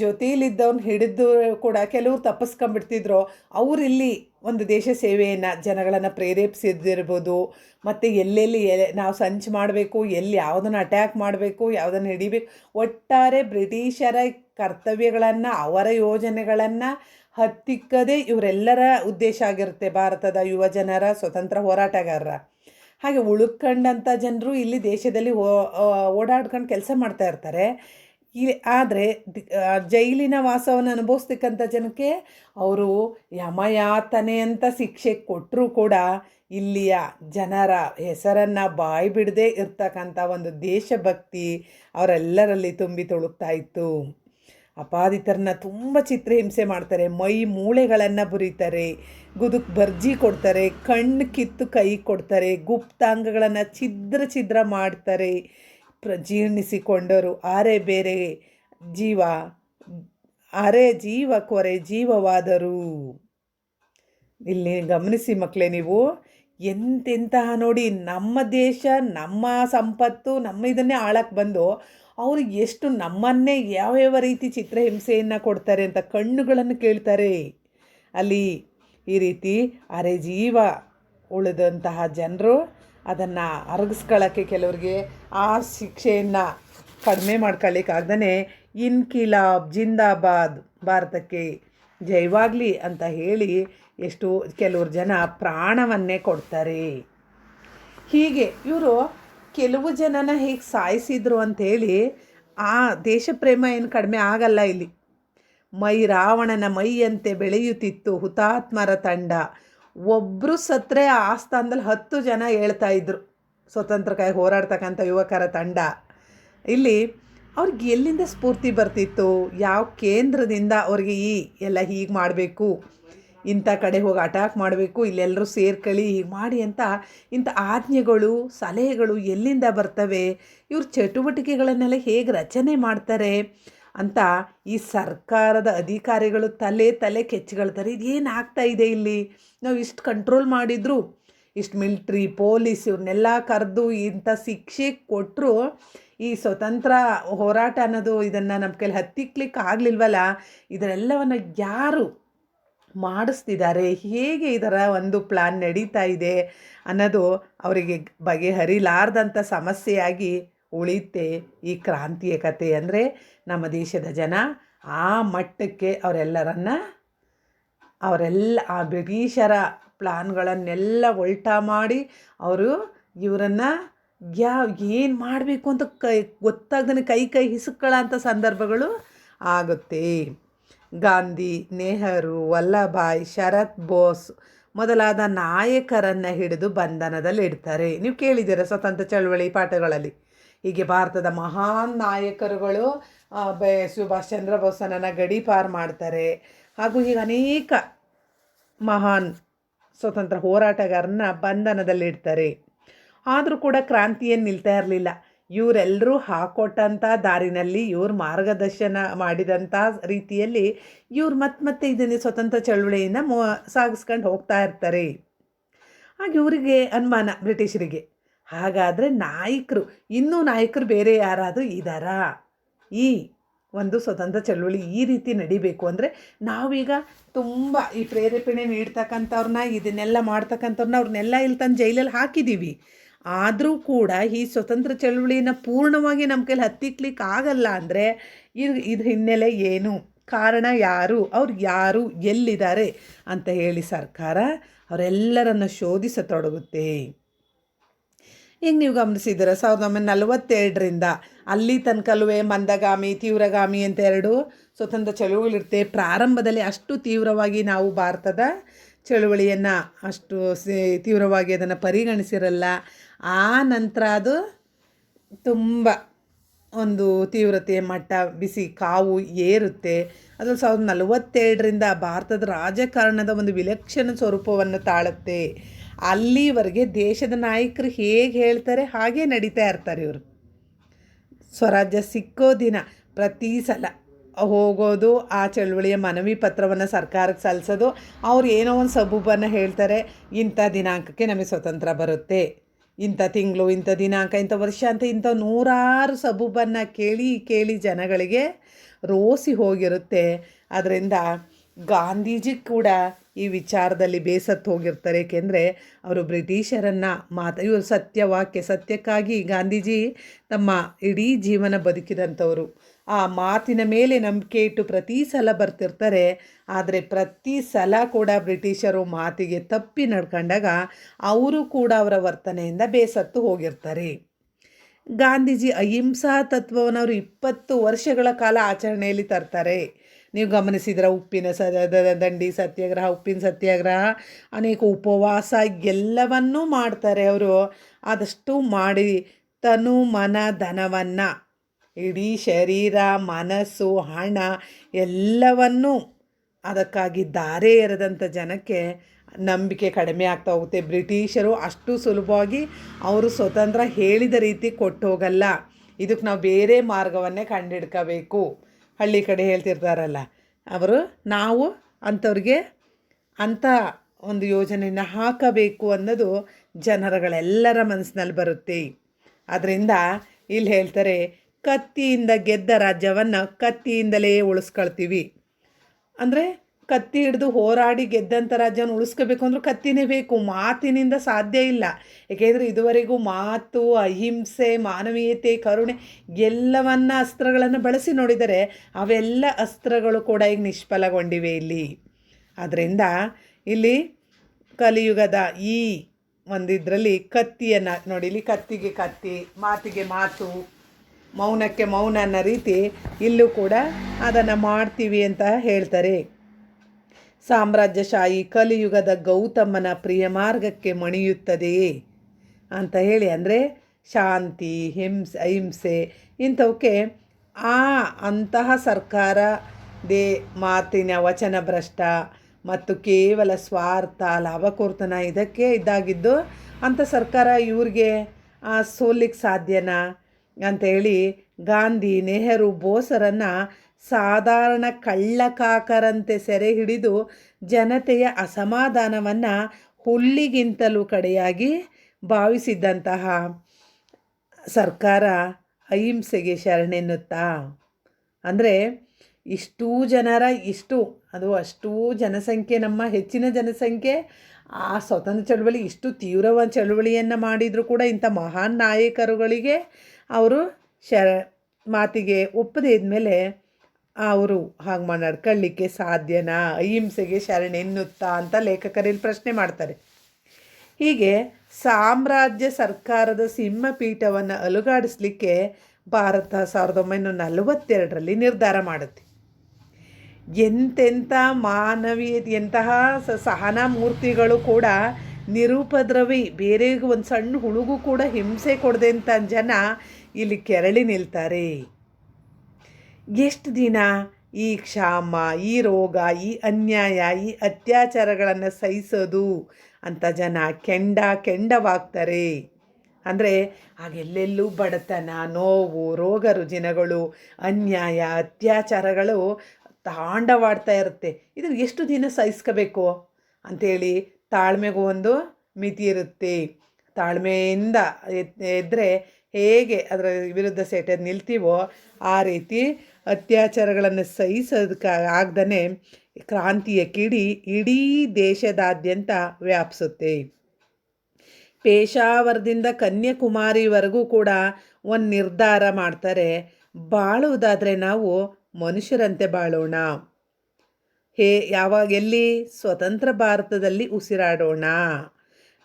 Speaker 1: ಜೊತೆಯಲ್ಲಿದ್ದವ್ನ ಹಿಡಿದು ಕೂಡ ಕೆಲವರು ತಪ್ಪಿಸ್ಕೊಂಡ್ಬಿಡ್ತಿದ್ರು. ಅವರಿಲ್ಲಿ ಒಂದು ದೇಶ ಸೇವೆಯನ್ನು ಜನಗಳನ್ನು ಪ್ರೇರೇಪಿಸಿದ್ದಿರ್ಬೋದು. ಮತ್ತು ಎಲ್ಲೆಲ್ಲಿ ಎ ನಾವು ಸಂಚು ಮಾಡಬೇಕು, ಎಲ್ಲಿ ಯಾವುದನ್ನು ಅಟ್ಯಾಕ್ ಮಾಡಬೇಕು, ಯಾವುದನ್ನು ಹಿಡಿಬೇಕು, ಒಟ್ಟಾರೆ ಬ್ರಿಟಿಷರ ಕರ್ತವ್ಯಗಳನ್ನು, ಅವರ ಯೋಜನೆಗಳನ್ನು ಹತ್ತಿಕ್ಕದೇ ಇವರೆಲ್ಲರ ಉದ್ದೇಶ ಆಗಿರುತ್ತೆ ಭಾರತದ ಯುವ ಜನರ ಸ್ವತಂತ್ರ ಹೋರಾಟಗಾರರ. ಹಾಗೆ ಉಳ್ಕೊಂಡಂಥ ಜನರು ಇಲ್ಲಿ ದೇಶದಲ್ಲಿ ಓಡಾಡ್ಕೊಂಡು ಕೆಲಸ ಮಾಡ್ತಾ ಇರ್ತಾರೆ. ಇಲ್ಲಿ ಆದರೆ ಜೈಲಿನ ವಾಸವನ್ನು ಅನುಭವಿಸ್ತಕ್ಕಂಥ ಜನಕ್ಕೆ ಅವರು ಯಮಯಾತನೆ ಅಂತ ಶಿಕ್ಷೆ ಕೊಟ್ಟರೂ ಕೂಡ ಇಲ್ಲಿಯ ಜನರ ಹೆಸರನ್ನು ಬಾಯಿ ಬಿಡದೆ ಇರ್ತಕ್ಕಂಥ ಒಂದು ದೇಶಭಕ್ತಿ ಅವರೆಲ್ಲರಲ್ಲಿ ತುಂಬಿ ತುಳುಕ್ತಾ ಇತ್ತು. ಅಪಾದಿತರನ್ನ ತುಂಬ ಚಿತ್ರಹಿಂಸೆ ಮಾಡ್ತಾರೆ, ಮೈ ಮೂಳೆಗಳನ್ನು ಬುರಿತಾರೆ, ಗುದುಕ್ ಬರ್ಜಿ ಕೊಡ್ತಾರೆ, ಕಣ್ಣು ಕಿತ್ತು ಕೈ ಕೊಡ್ತಾರೆ, ಗುಪ್ತಾಂಗಗಳನ್ನು ಛಿದ್ರ ಛಿದ್ರ ಮಾಡ್ತಾರೆ, ಪ್ರಜೀರ್ಣಿಸಿಕೊಂಡರು. ಆರೆ ಬೇರೆ ಜೀವ, ಅರೆ ಜೀವ ಕೊರೆ ಜೀವವಾದರು. ಇಲ್ಲಿ ಗಮನಿಸಿ ಮಕ್ಕಳೇ ನೀವು, ಎಂತೆಂತಹ ನೋಡಿ ನಮ್ಮ ದೇಶ, ನಮ್ಮ ಸಂಪತ್ತು, ನಮ್ಮ ಇದನ್ನೇ ಆಳಕ್ಕೆ ಬಂದು ಅವರು ಎಷ್ಟು ನಮ್ಮನ್ನೇ ಯಾವ್ಯಾವ ರೀತಿ ಚಿತ್ರಹಿಂಸೆಯನ್ನು ಕೊಡ್ತಾರೆ ಅಂತ ಕಣ್ಣುಗಳನ್ನು ಕೇಳ್ತಾರೆ. ಅಲ್ಲಿ ಈ ರೀತಿ ಅರೆ ಜೀವ ಉಳಿದಂತಹ ಜನರು ಅದನ್ನು ಅರಗಿಸ್ಕೊಳ್ಳೋಕ್ಕೆ ಕೆಲವರಿಗೆ ಆ ಶಿಕ್ಷೆಯನ್ನು ಕಡಿಮೆ ಮಾಡ್ಕೊಳ್ಳಿಕ್ಕಾಗ್ದೇ ಇನ್ಕಿಲಾಬ್, ಜಿಂದಾಬಾದ್ ಭಾರತಕ್ಕೆ ಜೈವಾಗಲಿ ಅಂತ ಹೇಳಿ ಎಷ್ಟು ಕೆಲವ್ರು ಜನ ಪ್ರಾಣವನ್ನೇ ಕೊಡ್ತಾರೆ. ಹೀಗೆ ಇವರು ಕೆಲವು ಜನನ ಹೇಗೆ ಸಾಯಿಸಿದ್ರು ಅಂಥೇಳಿ ಆ ದೇಶ ಪ್ರೇಮ ಏನು ಕಡಿಮೆ ಆಗಲ್ಲ ಇಲ್ಲಿ. ಮೈ ರಾವಣನ ಮೈಯಂತೆ ಬೆಳೆಯುತ್ತಿತ್ತು ಹುತಾತ್ಮರ ತಂಡ. ಒಬ್ಬರು ಸತ್ತರೆ ಆ ಸ್ಥಾನದಲ್ಲಿ ಹತ್ತು ಜನ ಹೇಳ್ತಾ ಇದ್ರು ಸ್ವತಂತ್ರಕ್ಕಾಗಿ ಹೋರಾಡ್ತಕ್ಕಂಥ ಯುವಕರ ತಂಡ. ಇಲ್ಲಿ ಅವ್ರಿಗೆ ಎಲ್ಲಿಂದ ಸ್ಫೂರ್ತಿ ಬರ್ತಿತ್ತು? ಯಾವ ಕೇಂದ್ರದಿಂದ ಅವ್ರಿಗೆ ಈ ಎಲ್ಲ ಹೀಗೆ ಮಾಡಬೇಕು? ಇಂಥ ಕಡೆ ಹೋಗಿ ಅಟ್ಯಾಕ್ ಮಾಡಬೇಕು ಇಲ್ಲೆಲ್ಲರೂ ಸೇರ್ಕಳಿ, ಹೀಗೆ ಮಾಡಿ ಅಂತ ಇಂಥ ಆಜ್ಞೆಗಳು, ಸಲಹೆಗಳು ಎಲ್ಲಿಂದ ಬರ್ತವೆ? ಇವ್ರ ಚಟುವಟಿಕೆಗಳನ್ನೆಲ್ಲ ಹೇಗೆ ರಚನೆ ಮಾಡ್ತಾರೆ ಅಂತ ಈ ಸರ್ಕಾರದ ಅಧಿಕಾರಿಗಳು ತಲೆ ತಲೆ ಕೆಚ್ಚಿಗಳ್ತಾರೆ ಇದೇನು ಆಗ್ತಾ ಇದೆ ಇಲ್ಲಿ? ನಾವು ಇಷ್ಟು ಕಂಟ್ರೋಲ್ ಮಾಡಿದ್ರು, ಇಷ್ಟು ಮಿಲ್ಟ್ರಿ ಪೊಲೀಸ್ ಇವ್ರನ್ನೆಲ್ಲ ಕರೆದು ಇಂಥ ಶಿಕ್ಷೆ ಕೊಟ್ಟರು ಈ ಸ್ವತಂತ್ರ ಹೋರಾಟ ಅನ್ನೋದು ಇದನ್ನು ನಮ್ಮ ಕೈಲಿ ಹತ್ತಿಕ್ಲಿಕ್ಕೆ ಆಗಲಿಲ್ವಲ್ಲ ಇದರೆಲ್ಲವನ್ನು ಯಾರು ಮಾಡಿಸ್ತಿದ್ದಾರೆ. ಹೇಗೆ ಇದರ ಒಂದು ಪ್ಲ್ಯಾನ್ ನಡೀತಾ ಇದೆ ಅನ್ನೋದು ಅವರಿಗೆ ಬಗೆಹರಿಲಾರ್ದಂಥ ಸಮಸ್ಯೆಯಾಗಿ ಉಳಿಯುತ್ತೆ ಈ ಕ್ರಾಂತಿಯ ಕತೆ. ಅಂದರೆ ನಮ್ಮ ದೇಶದ ಜನ ಆ ಮಟ್ಟಕ್ಕೆ ಅವರೆಲ್ಲರನ್ನ, ಅವರೆಲ್ಲ ಆ ಬ್ರಿಟಿಷರ ಪ್ಲಾನ್ಗಳನ್ನೆಲ್ಲ ಒಲ್ಟಾ ಮಾಡಿ ಅವರು ಇವರನ್ನು ಯಾವ ಏನು ಮಾಡಬೇಕು ಅಂತ ಕೈ ಗೊತ್ತಾಗ್ದೇ ಕೈ ಕೈ ಹಿಸುಕೊಳ್ಳೋ ಸಂದರ್ಭಗಳು ಆಗುತ್ತೆ. ಗಾಂಧಿ, ನೆಹರು, ವಲ್ಲಭಾಯ್, ಶರತ್ ಬೋಸ್ ಮೊದಲಾದ ನಾಯಕರನ್ನು ಹಿಡಿದು ಬಂಧನದಲ್ಲಿ ಇಡ್ತಾರೆ. ನೀವು ಕೇಳಿದ್ದೀರಾ ಸ್ವತಂತ್ರ ಚಳವಳಿ ಪಾಠಗಳಲ್ಲಿ? ಹೀಗೆ ಭಾರತದ ಮಹಾನ್ ನಾಯಕರುಗಳು ಬೆ, ಸುಭಾಷ್ ಚಂದ್ರ ಬೋಸನನ್ನು ಗಡೀಪಾರು ಮಾಡ್ತಾರೆ. ಹಾಗೂ ಹೀಗೆ ಅನೇಕ ಮಹಾನ್ ಸ್ವತಂತ್ರ ಹೋರಾಟಗಾರನ್ನ ಬಂಧನದಲ್ಲಿಡ್ತಾರೆ ಆದರೂ ಕೂಡ ಕ್ರಾಂತಿ ಏನು ನಿಲ್ತಾ ಇರಲಿಲ್ಲ. ಇವರೆಲ್ಲರೂ ಹಾಕೊಟ್ಟಂಥ ದಾರಿನಲ್ಲಿ ಇವ್ರ ಮಾರ್ಗದರ್ಶನ ಮಾಡಿದಂಥ ರೀತಿಯಲ್ಲಿ ಇವ್ರು ಮತ್ತೆ ಮತ್ತೆ ಇದನ್ನು ಸ್ವತಂತ್ರ ಚಳುವಳಿಯನ್ನು ಮೋ, ಸಾಗಿಸ್ಕೊಂಡು ಹೋಗ್ತಾ ಇರ್ತಾರೆ. ಹಾಗೆ ಇವರಿಗೆ ಅನುಮಾನ ಬ್ರಿಟಿಷರಿಗೆ. ಹಾಗಾದರೆ ನಾಯಕರು, ಇನ್ನೂ ನಾಯಕರು ಬೇರೆ ಯಾರಾದರೂ ಇದ್ದಾರಾ ಈ ಒಂದು ಸ್ವತಂತ್ರ ಚಳುವಳಿ ಈ ರೀತಿ ನಡಿಬೇಕು ಅಂದರೆ ನಾವೀಗ ತುಂಬ ಈ ಪ್ರೇರೇಪಣೆ ನೀಡ್ತಕ್ಕಂಥವ್ರನ್ನ, ಇದನ್ನೆಲ್ಲ ಮಾಡ್ತಕ್ಕಂಥವ್ರನ್ನ ಅವ್ರನ್ನೆಲ್ಲ ಇಲ್ಲಿ ತಂದು ಜೈಲಲ್ಲಿ ಹಾಕಿದ್ದೀವಿ ಆದರೂ ಕೂಡ ಈ ಸ್ವತಂತ್ರ ಚಳುವಳಿನ ಪೂರ್ಣವಾಗಿ ನಮ್ಮ ಕೈಲಿ ಹತ್ತಿಕ್ಲಿಕ್ಕೆ ಆಗಲ್ಲ ಅಂದರೆ ಇದು ಇದ್ರ ಹಿನ್ನೆಲೆ ಏನು? ಕಾರಣ ಯಾರು? ಅವ್ರು ಯಾರು? ಎಲ್ಲಿದ್ದಾರೆ? ಅಂತ ಹೇಳಿ ಸರ್ಕಾರ ಅವರೆಲ್ಲರನ್ನು ಶೋಧಿಸತೊಡಗುತ್ತೆ. ಈಗ ನೀವು ಗಮನಿಸಿದ್ದೀರ, ಸಾವಿರದ ಒಂಬೈನೂರ ನಲವತ್ತೆರಡರಿಂದ ಅಲ್ಲಿ ತನಕಲ್ಲುವೆ, ಮಂದಗಾಮಿ, ತೀವ್ರಗಾಮಿ ಅಂತ ಎರಡು ಸ್ವತಂತ್ರ ಚಳುವಳಿರುತ್ತೆ ಪ್ರಾರಂಭದಲ್ಲಿ ಅಷ್ಟು ತೀವ್ರವಾಗಿ ನಾವು ಭಾರತದ ಚಳುವಳಿಯನ್ನು ಅಷ್ಟು ತೀವ್ರವಾಗಿ ಅದನ್ನು ಪರಿಗಣಿಸಿರಲ್ಲ. ಆ ನಂತರ ಅದು ತುಂಬ ಒಂದು ತೀವ್ರತೆ, ಮಟ್ಟ, ಬಿಸಿ, ಕಾವು ಏರುತ್ತೆ. ಅದು ಸಾವಿರದ ನಲವತ್ತೆರಡರಿಂದ ಭಾರತದ ರಾಜಕಾರಣದ ಒಂದು ವಿಲಕ್ಷಣ ಸ್ವರೂಪವನ್ನು ತಾಳುತ್ತೆ. ಅಲ್ಲಿವರೆಗೆ ದೇಶದ ನಾಯಕರು ಹೇಗೆ ಹೇಳ್ತಾರೆ, ಹಾಗೆ ನಡೀತಾ ಇರ್ತಾರೆ ಇವರು. ಸ್ವರಾಜ್ಯ ಸಿಕ್ಕೋ ದಿನ ಪ್ರತಿ ಸಲ ಹೋಗೋದು, ಆ ಚಳುವಳಿಯ ಮನವಿ ಪತ್ರವನ್ನು ಸರ್ಕಾರಕ್ಕೆ ಸಲ್ಲಿಸೋದು, ಅವ್ರು ಏನೋ ಒಂದು ಸಬೂಬನ್ನು ಹೇಳ್ತಾರೆ, ಇಂಥ ದಿನಾಂಕಕ್ಕೆ ನಮಗೆ ಸ್ವತಂತ್ರ ಬರುತ್ತೆ. ಇಂಥ ತಿಂಗಳು, ಇಂಥ ದಿನಾಂಕ, ಇಂಥ ವರ್ಷ ಅಂತ ಇಂಥ ನೂರಾರು ಸಬೂಬನ್ನು ಕೇಳಿ ಕೇಳಿ ಜನಗಳಿಗೆ ರೋಸಿ ಹೋಗಿರುತ್ತೆ. ಅದರಿಂದ ಗಾಂಧೀಜಿ ಕೂಡ ಈ ವಿಚಾರದಲ್ಲಿ ಬೇಸತ್ತು ಹೋಗಿರ್ತಾರೆ. ಏಕೆಂದರೆ ಅವರು ಬ್ರಿಟಿಷರನ್ನು ಮಾತ, ಇವರು ಸತ್ಯವಾಕ್ಯ ಸತ್ಯಕ್ಕಾಗಿ ಗಾಂಧೀಜಿ ತಮ್ಮ ಇಡೀ ಜೀವನ ಬದುಕಿದಂಥವರು. ಆ ಮಾತಿನ ಮೇಲೆ ನಂಬಿಕೆ ಇಟ್ಟು ಪ್ರತಿ ಸಲ ಬರ್ತಿರ್ತಾರೆ. ಆದರೆ ಪ್ರತಿ ಸಲ ಕೂಡ ಬ್ರಿಟಿಷರು ಮಾತಿಗೆ ತಪ್ಪಿ ನಡ್ಕೊಂಡಾಗ ಅವರು ಕೂಡ ಅವರ ವರ್ತನೆಯಿಂದ ಬೇಸತ್ತು ಹೋಗಿರ್ತಾರೆ. ಗಾಂಧೀಜಿ ಅಹಿಂಸಾ ತತ್ವವನ್ನು ಅವರು ಇಪ್ಪತ್ತು ವರ್ಷಗಳ ಕಾಲ ಆಚರಣೆಯಲ್ಲಿ ತರ್ತಾರೆ. ನೀವು ಗಮನಿಸಿದ್ರೆ ಉಪ್ಪಿನ ಸ ದಂಡಿ ಸತ್ಯಾಗ್ರಹ, ಉಪ್ಪಿನ ಸತ್ಯಾಗ್ರಹ? ಅನೇಕ ಉಪವಾಸ ಎಲ್ಲವನ್ನೂ ಮಾಡ್ತಾರೆ ಅವರು. ಆದಷ್ಟು ಮಾಡಿ ತನು ಮನ, ಧನವನ್ನು. ಇಡೀ ಶರೀರ, ಮನಸ್ಸು, ಹಣ ಎಲ್ಲವನ್ನೂ ಅದಕ್ಕಾಗಿ ದಾರೆ ಎರೆದಂಥ ಜನಕ್ಕೆ ನಂಬಿಕೆ ಕಡಿಮೆ ಆಗ್ತಾ ಹೋಗುತ್ತೆ. ಬ್ರಿಟಿಷರು ಅಷ್ಟು ಸುಲಭವಾಗಿ ಅವರು ಸ್ವತಂತ್ರ ಹೇಳಿದ ರೀತಿ ಕೊಟ್ಟು ಹೋಗಲ್ಲ ಇದಕ್ಕೆ ನಾವು ಬೇರೆ ಮಾರ್ಗವನ್ನೇ ಕಂಡಿಡ್ಕೋಬೇಕು. ಹಳ್ಳಿ ಕಡೆ ಹೇಳ್ತಿರ್ತಾರಲ್ಲ, ಅವರು ನಾವು ಅಂಥವ್ರಿಗೆ ಅಂಥ ಒಂದು ಯೋಜನೆಯನ್ನು ಹಾಕಬೇಕು ಅನ್ನೋದು ಜನರುಗಳೆಲ್ಲರ ಮನಸ್ಸಿನಲ್ಲಿ ಬರುತ್ತೆ. ಅದರಿಂದ ಇಲ್ಲಿ ಹೇಳ್ತಾರೆ ಕತ್ತಿಯಿಂದ ಗೆದ್ದ ರಾಜ್ಯವನ್ನು ಕತ್ತಿಯಿಂದಲೇ ಉಳಿಸ್ಕೊಳ್ತೀವಿ. ಅಂದರೆ ಕತ್ತಿ ಹಿಡಿದು ಹೋರಾಡಿ ಗೆದ್ದಂಥ ರಾಜ್ಯವನ್ನು ಉಳಿಸ್ಕೋಬೇಕು ಅಂದ್ರೆ ಕತ್ತಿನೇ ಬೇಕು, ಮಾತಿನಿಂದ ಸಾಧ್ಯ ಇಲ್ಲ. ಏಕೆಂದರೆ ಇದುವರೆಗೂ ಮಾತು, ಅಹಿಂಸೆ, ಮಾನವೀಯತೆ, ಕರುಣೆ ಎಲ್ಲವನ್ನ ಅಸ್ತ್ರಗಳನ್ನು ಬಳಸಿ ನೋಡಿದರೆ ಅವೆಲ್ಲ ಅಸ್ತ್ರಗಳು ಕೂಡ ಈಗ ನಿಷ್ಫಲಗೊಂಡಿವೆ ಇಲ್ಲಿ. ಆದ್ದರಿಂದ ಇಲ್ಲಿ ಕಲಿಯುಗದ ಈ ಒಂದಿದ್ರಲ್ಲಿ ಕತ್ತಿಯನ್ನು ನೋಡಿ, ಇಲ್ಲಿ ಕತ್ತಿಗೆ ಕತ್ತಿ, ಮಾತಿಗೆ ಮಾತು ಮೌನಕ್ಕೆ ಮೌನ ಅನ್ನೋ ರೀತಿ ಇಲ್ಲೂ ಕೂಡ ಅದನ್ನು ಮಾಡ್ತೀವಿ ಅಂತ ಹೇಳ್ತಾರೆ. ಸಾಮ್ರಾಜ್ಯಶಾಹಿ ಕಲಿಯುಗದ ಗೌತಮನ ಪ್ರಿಯ ಮಾರ್ಗಕ್ಕೆ ಮಣಿಯುತ್ತದೆಯೇ ಅಂತ ಹೇಳಿ ಅಂದರೆ ಶಾಂತಿ, ಹಿಂಸೆ, ಅಹಿಂಸೆ ಇಂಥವಕ್ಕೆ ಆ ಅಂತಹ ಸರ್ಕಾರ ದೇ ಮಾತಿನ ವಚನ ಭ್ರಷ್ಟ ಮತ್ತು ಕೇವಲ ಸ್ವಾರ್ಥ ಲಾಭಕೋರ್ತನ ಇದಕ್ಕೆ ಇದ್ದಾಗಿದ್ದು ಅಂಥ ಸರ್ಕಾರ ಇವ್ರಿಗೆ ಸೋಲಿಕ್ಕೆ ಸಾಧ್ಯನಾ? ಅಂಥೇಳಿ ಗಾಂಧಿ ನೆಹರು ಬೋಸರನ್ನು ಸಾಧಾರಣ ಕಳ್ಳಕಾಕರಂತೆ ಸೆರೆ ಹಿಡಿದು ಜನತೆಯ ಅಸಮಾಧಾನವನ್ನು ಹುಲ್ಲಿಗಿಂತಲೂ ಕಡೆಯಾಗಿ ಭಾವಿಸಿದ್ದಂತಹ ಸರ್ಕಾರ ಅಹಿಂಸೆಗೆ ಶರಣೆನ್ನುತ್ತಾ? ಅಂದರೆ ಇಷ್ಟೂ ಜನರ ಇಷ್ಟು, ಅದು ಅಷ್ಟೂ ಜನಸಂಖ್ಯೆ, ನಮ್ಮ ಹೆಚ್ಚಿನ ಜನಸಂಖ್ಯೆ, ಆ ಸ್ವತಂತ್ರ ಚಳುವಳಿ, ಇಷ್ಟು ತೀವ್ರವಾದ ಚಳುವಳಿಯನ್ನು ಮಾಡಿದರೂ ಕೂಡ ಇಂಥ ಮಹಾನ್ ನಾಯಕರುಗಳಿಗೆ ಅವರು ಶ ಮಾತಿಗೆ ಒಪ್ಪದೇ ಇದ್ಮೇಲೆ ಅವರು ಹಾಗೆ ಮಾ, ನಡ್ಕೊಳ್ಳಿಕ್ಕೆ ಸಾಧ್ಯನಾ, ಅಹಿಂಸೆಗೆ ಶರಣೆನ್ನುತ್ತಾ ಅಂತ ಲೇಖಕರಲ್ಲಿ ಪ್ರಶ್ನೆ ಮಾಡ್ತಾರೆ. ಹೀಗೆ ಸಾಮ್ರಾಜ್ಯ ಸರ್ಕಾರದ ಸಿಂಹಪೀಠವನ್ನು ಅಲುಗಾಡಿಸ್ಲಿಕ್ಕೆ ಭಾರತ ಸಾವಿರದ ಒಂಬೈನೂರ ನಲವತ್ತೆರಡರಲ್ಲಿ ನಿರ್ಧಾರ ಮಾಡುತ್ತೆ. ಎಂತೆಂಥ ಮಾನವೀಯ ಎಂತಹ ಸಹನ ಸಹನಾ ಮೂರ್ತಿಗಳು ಕೂಡ ನಿರೂಪದ್ರವಿ. ಬೇರೆ ಒಂದು ಸಣ್ಣ ಹುಳುಗೂ ಕೂಡ ಹಿಂಸೆ ಕೊಡದಂಥ ಜನ ಇಲ್ಲಿ ಕೆರಳಿ ನಿಲ್ತಾರೆ. ಎಷ್ಟು ದಿನ ಈ ಕ್ಷಾಮ, ಈ ರೋಗ, ಈ ಅನ್ಯಾಯ, ಈ ಅತ್ಯಾಚಾರಗಳನ್ನು ಸಹಿಸೋದು ಅಂತ ಜನ ಕೆಂಡ ಕೆಂಡವಾಗ್ತಾರೆ. ಅಂದರೆ ಆಗೆಲ್ಲೆಲ್ಲೂ ಬಡತನ, ನೋವು, ರೋಗ ರುಜಿನಗಳು, ಅನ್ಯಾಯ, ಅತ್ಯಾಚಾರಗಳು ತಾಂಡವಾಡ್ತಾ ಇರುತ್ತೆ. ಇದನ್ನು ಎಷ್ಟು ದಿನ ಸಹಿಸ್ಕೋಬೇಕು? ಅಂಥೇಳಿ ತಾಳ್ಮೆಗೂ ಒಂದು ಮಿತಿ ಇರುತ್ತೆ. ತಾಳ್ಮೆಯಿಂದ ಇದ್ದರೆ ಹೇಗೆ ಅದರ ವಿರುದ್ಧ ಸೆಟೆದು ನಿಲ್ತೀವೋ ಆ ರೀತಿ ಅತ್ಯಾಚಾರಗಳನ್ನು ಸಹಿಸೋದಕ್ಕೆ ಆಗ್ದೇ ಕ್ರಾಂತಿಯ ಕಿಡಿ ಇಡೀ ದೇಶದಾದ್ಯಂತ ವ್ಯಾಪಿಸುತ್ತೆ. ಪೇಶಾವರದಿಂದ ಕನ್ಯಾಕುಮಾರಿವರೆಗೂ ಕೂಡ ಒಂದು ನಿರ್ಧಾರ ಮಾಡ್ತಾರೆ. ಬಾಳುವುದಾದರೆ ನಾವು ಮನುಷ್ಯರಂತೆ ಬಾಳೋಣ. ಹೇ ಯಾವಾಗೆಲ್ಲಿ ಸ್ವತಂತ್ರ ಭಾರತದಲ್ಲಿ ಉಸಿರಾಡೋಣ.